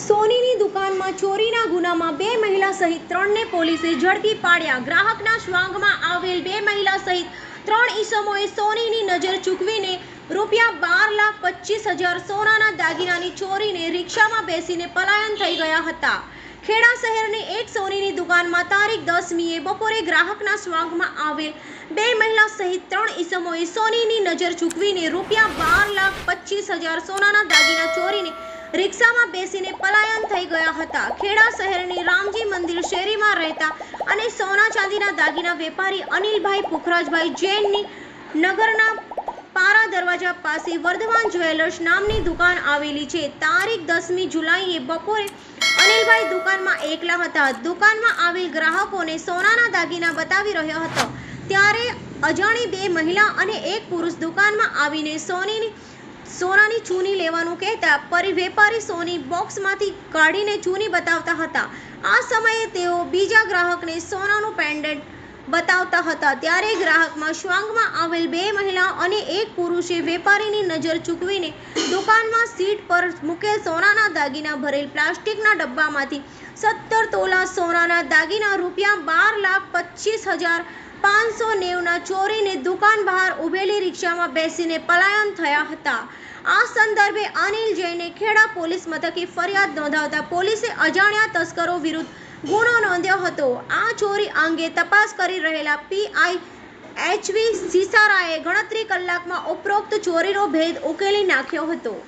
સોનીની દુકાનમાં ચોરીના ગુનામાં બે મહિલા સહિત ત્રણને પોલીસે ઝડપી પાડ્યા. ગ્રાહકના શ્વાંગમાં આવેલ બે મહિલા સહિત ત્રણ ઈસમોએ સોનીની નજર ચૂકવીને રૂપિયા બાર લાખ પચીસ હજાર સોનાના દાગીનાની ચોરીને રિક્ષામાં બેસીને પલાયન થઈ ગયા હતા. ખેડા શહેરની એક સોનીની દુકાનમાં તારીખ દસમીએ બપોરે ગ્રાહકના સ્વાંગમાં આવેલ બે મહિલા સહિત ત્રણ ઈસમોએ સોનીની નજર ચૂકવીને રૂપિયા બાર લાખ પચીસ હજાર સોનાના દાગીના ચોરીને રિક્ષામાં બેસીને પલાયન થઈ ગયા હતા. ખેડા શહેરની રામજી મંદિર શેરીમાં રહેતા અને સોના ચાંદીના દાગીના વેપારી અનિલભાઈ પુખરાજભાઈ જૈનની નગરના પારા દરવાજા પાસે વર્ધમાન જ્વેલર્સ નામની દુકાન આવેલી છે. તારીખ દસમી જુલાઈએ બપોરે અનિલભાઈ દુકાનમાં એકલા હતા. દુકાનમાં આવેલ ગ્રાહકોને સોનાના દાગીના બતાવી રહ્યો હતો. ત્યારે અજાણી બે મહિલા અને એક પુરુષ દુકાનમાં આવીને સોનીની સોનાની ચૂની લેવાનું કહેતા પરી વેપારી સોની બોક્સમાંથી કાઢીને ચૂની બતાવતા હતા. આ સમયે તેઓ બીજા ગ્રાહકને સોનાનું પેન્ડન્ટ બતાવતા હતા. ત્યારે ગ્રાહકમાં શ્વાંગમાં આવેલ બે મહિલા અને એક પુરુષે વેપારીની નજર ચૂકવીને દુકાનમાં સીટ પર મૂકેલ સોનાના દાગીના ભરેલ પ્લાસ્ટિકના ડબ્બામાંથી સત્તર તોલા સોનાના દાગીના રૂપિયા બાર લાખ પચીસ હજાર પાંચસો નેવના ચોરીને દુકાન બહાર ઊભેલી રિક્ષામાં બેસીને પલાયન થયા હતા. આ સંદર્ભે અનિલ જૈને ખેડા પોલીસ મથકે ફરિયાદ નોંધાવતા પોલીસે અજાણ્યા તસ્કરો વિરુદ્ધ ગુનો નોંધ્યો હતો. આ ચોરી અંગે તપાસ કરી રહેલા પીઆઈ એચવી સિસારાએ ગણતરી કલાકમાં ઉપરોક્ત ચોરીનો ભેદ ઉકેલી નાખ્યો હતો.